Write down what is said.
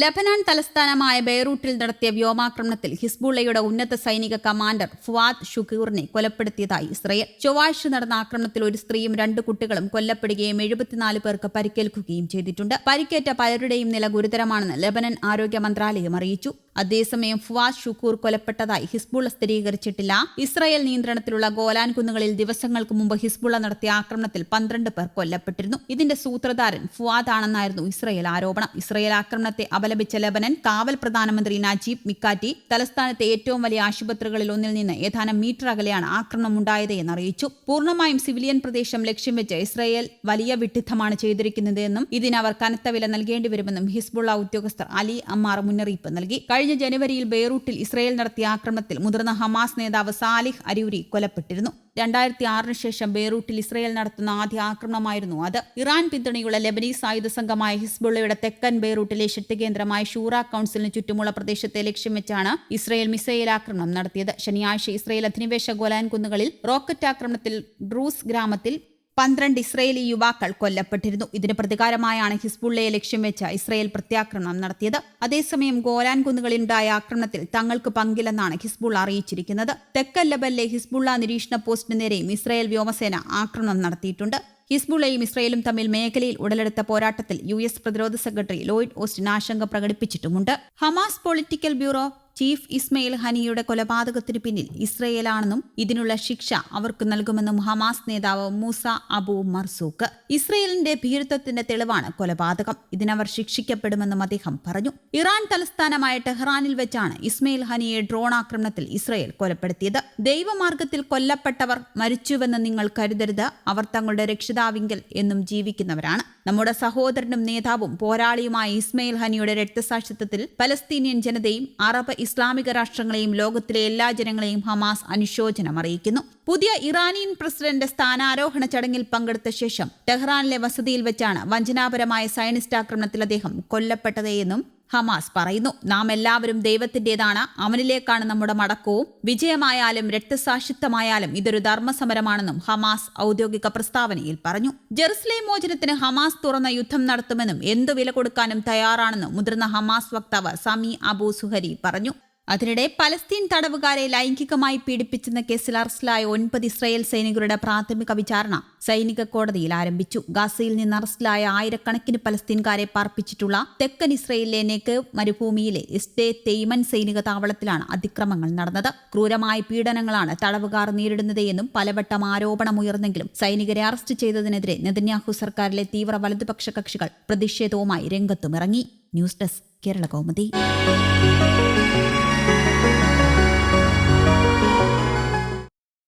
ലബനാൻ തലസ്ഥാനമായ ബെയ്റൂട്ടിൽ നടത്തിയ വ്യോമാക്രമണത്തിൽ ഹിസ്ബുള്ളയുടെ ഉന്നത സൈനിക കമാൻഡർ ഫുവാദ് ഷുക്കൂറിനെ കൊലപ്പെടുത്തിയതായി ഇസ്രയേൽ. ചൊവ്വാഴ്ച നടന്ന ആക്രമണത്തിൽ ഒരു സ്ത്രീയും രണ്ട് കുട്ടികളും കൊല്ലപ്പെടുകയും എഴുപത്തിനാല് പേർക്ക് പരിക്കേൽക്കുകയും ചെയ്തിട്ടുണ്ട്. പരിക്കേറ്റ പലരുടെയും നില ഗുരുതരമാണെന്ന് ലബനൻ ആരോഗ്യ മന്ത്രാലയം അറിയിച്ചു. അതേസമയം ഫുവാദ് ഷുക്കൂർ കൊലപ്പെട്ടതായി ഹിസ്ബുള്ള സ്ഥിരീകരിച്ചിട്ടില്ല. ഇസ്രയേൽ നിയന്ത്രണത്തിലുള്ള ഗോലാൻ കുന്നുകളിൽ ദിവസങ്ങൾക്ക് മുമ്പ് ഹിസ്ബുള്ള നടത്തിയ ആക്രമണത്തിൽ പന്ത്രണ്ട് പേർ കൊല്ലപ്പെട്ടിരുന്നു. ഇതിന്റെ സൂത്രധാരൻ ഫുവാദ് ആണെന്നായിരുന്നു ഇസ്രയേൽ ആരോപണം. ഇസ്രയേൽ ആക്രമണത്തെ അപലപിച്ച ലബനൻ കാവൽ പ്രധാനമന്ത്രി നജീബ് മിക്കാറ്റി തലസ്ഥാനത്തെ ഏറ്റവും വലിയ ആശുപത്രികളിൽ ഒന്നിൽ നിന്ന് ഏതാനും മീറ്റർ അകലെയാണ് ആക്രമണം ഉണ്ടായത് എന്ന് അറിയിച്ചു പൂർണമായും സിവിലിയൻ പ്രദേശം ലക്ഷ്യം വെച്ച് ഇസ്രായേൽ വലിയ വിഡ്ഢിത്തമാണ് ചെയ്തിരിക്കുന്നതെന്നും ഇതിന് അവർ കനത്ത വില നൽകേണ്ടി വരുമെന്നും ഹിസ്ബുള്ള ഉദ്യോഗസ്ഥർ അലി അമ്മാർ മുന്നറിയിപ്പ് നൽകി. കഴിഞ്ഞ ജനുവരിയിൽ ബെയ്റൂട്ടിൽ ഇസ്രായേൽ നടത്തിയ ആക്രമണത്തിൽ മുതിർന്ന ഹമാസ് നേതാവ് സാലിഹ് അരിയൂരി കൊലപ്പെട്ടിരുന്നു രണ്ടായിരത്തി ആറിന് ശേഷം ബെയ്റൂട്ടിൽ ഇസ്രായേൽ നടത്തുന്ന ആദ്യ ആക്രമണമായിരുന്നു അത്. ഇറാൻ പിന്തുണയുള്ള ലബനീസ് ആയുധ സംഘമായ ഹിസ്ബുള്ളയുടെ തെക്കൻ ബെയ്റൂട്ടിലെ ശക്തികേന്ദ്രമായ ഷൂറ കൌൺസിലിന് ചുറ്റുമുള്ള പ്രദേശത്തെ ലക്ഷ്യം വെച്ചാണ് ഇസ്രയേൽ മിസൈൽ ആക്രമണം നടത്തിയത്. ശനിയാഴ്ച ഇസ്രയേൽ അധിനിവേശ ഗോലാൻ കുന്നുകളിൽ റോക്കറ്റ് ആക്രമണത്തിൽ ഡ്രൂസ് ഗ്രാമത്തിൽ പന്ത്രണ്ട് ഇസ്രയേലി യുവാക്കൾ കൊല്ലപ്പെട്ടിരുന്നു. ഇതിന് പ്രതികാരമായാണ് ഹിസ്ബുള്ളയെ ലക്ഷ്യം വെച്ച ഇസ്രയേൽ പ്രത്യാക്രമണം നടത്തിയത്. അതേസമയം ഗോലാൻ കുന്നുകളിലുണ്ടായ ആക്രമണത്തിൽ തങ്ങൾക്ക് പങ്കില്ലെന്നാണ് ഹിസ്ബുള്ള അറിയിച്ചിരിക്കുന്നത്. തെക്കൻ ഹിസ്ബുള്ള നിരീക്ഷണ പോസ്റ്റിന് നേരെയും ഇസ്രയേൽ വ്യോമസേന ആക്രമണം നടത്തിയിട്ടുണ്ട്. ഹിസ്ബുള്ളയും ഇസ്രയേലും തമ്മിൽ മേഖലയിൽ ഉടലെടുത്ത പോരാട്ടത്തിൽ യു പ്രതിരോധ സെക്രട്ടറി ലോയിഡ് ഓസ്റ്റിൻ ആശങ്ക പ്രകടിപ്പിച്ചിട്ടുമുണ്ട്. Hamas political bureau chief Ismail ഹനിയുടെ കൊലപാതകത്തിന് പിന്നിൽ ഇസ്രയേലാണെന്നും ഇതിനുള്ള ശിക്ഷ അവർക്ക് നൽകുമെന്നും ഹമാസ് നേതാവ് മൂസ അബു മർസൂഖ്. ഇസ്രയേലിന്റെ ഭീരുത്വത്തിന്റെ തെളിവാണ് കൊലപാതകം. ഇതിനവർ ശിക്ഷിക്കപ്പെടുമെന്നും അദ്ദേഹം പറഞ്ഞു. ഇറാൻ തലസ്ഥാനമായ ടെഹ്റാനിൽ വെച്ചാണ് ഇസ്മയിൽ ഹനിയെ ഡ്രോൺ ആക്രമണത്തിൽ ഇസ്രയേൽ കൊലപ്പെടുത്തിയത്. ദൈവമാർഗത്തിൽ കൊല്ലപ്പെട്ടവർ മരിച്ചുവെന്ന് നിങ്ങൾ കരുതരുത്. അവർ തങ്ങളുടെ രക്ഷിതാവിങ്കൽ എന്നും ജീവിക്കുന്നവരാണ്. നമ്മുടെ സഹോദരനും നേതാവും പോരാളിയുമായ ഇസ്മയിൽ ഹനിയുടെ രക്തസാക്ഷിത്വത്തിൽ പലസ്തീനിയൻ ജനതയും അറബ് ഇസ്ലാമിക രാഷ്ട്രങ്ങളെയും ലോകത്തിലെ എല്ലാ ജനങ്ങളെയും ഹമാസ് അനുശോചനം അറിയിക്കുന്നു. പുതിയ ഇറാനിയൻ പ്രസിഡന്റ് സ്ഥാനാരോഹണ ചടങ്ങിൽ പങ്കെടുത്ത ശേഷം ടെഹ്റാനിലെ വസതിയിൽ വെച്ചാണ് വഞ്ചനാപരമായ സയനിസ്റ്റ് ആക്രമണത്തിൽ അദ്ദേഹം കൊല്ലപ്പെട്ടതെന്നും ഹമാസ് പറയുന്നു. നാം എല്ലാവരും ദൈവത്തിന്റേതാണ് അവനിലേക്കാണ് നമ്മുടെ മടക്കവും. വിജയമായാലും രക്തസാക്ഷിത്വമായാലും ഇതൊരു ധർമ്മസമരമാണെന്നും ഹമാസ് ഔദ്യോഗിക പ്രസ്താവനയിൽ പറഞ്ഞു. ജെറുസലേം മോചനത്തിന് ഹമാസ് തുറന്ന യുദ്ധം നടത്തുമെന്നും എന്തു വില കൊടുക്കാനും തയ്യാറാണെന്നും മുതിർന്ന ഹമാസ് വക്താവ് സമി അബു സുഹരി പറഞ്ഞു. അതിനിടെ പലസ്തീൻ തടവുകാരെ ലൈംഗികമായി പീഡിപ്പിച്ചെന്ന കേസിൽ അറസ്റ്റിലായ ഒൻപത് ഇസ്രായേൽ സൈനികരുടെ പ്രാഥമിക വിചാരണ സൈനിക കോടതിയിൽ ആരംഭിച്ചു. ഗാസയിൽ നിന്ന് അറസ്റ്റിലായ ആയിരക്കണക്കിന് പലസ്തീൻകാരെ പാർപ്പിച്ചിട്ടുള്ള തെക്കൻ ഇസ്രയേലിലെ നെക്ക് മരുഭൂമിയിലെ ഇസ്റ്റേ തെയ്മൻ സൈനിക താവളത്തിലാണ് അതിക്രമങ്ങൾ നടന്നത്. ക്രൂരമായ പീഡനങ്ങളാണ് തടവുകാർ നേരിടുന്നതെന്നും പലവട്ടം ആരോപണമുയർന്നെങ്കിലും സൈനികരെ അറസ്റ്റ് ചെയ്തതിനെതിരെ നെതന്യാഹു സർക്കാരിലെ തീവ്ര വലതുപക്ഷ കക്ഷികൾ പ്രതിഷേധവുമായി രംഗത്തുമിറങ്ങി. News desk Kerala Kaumudi.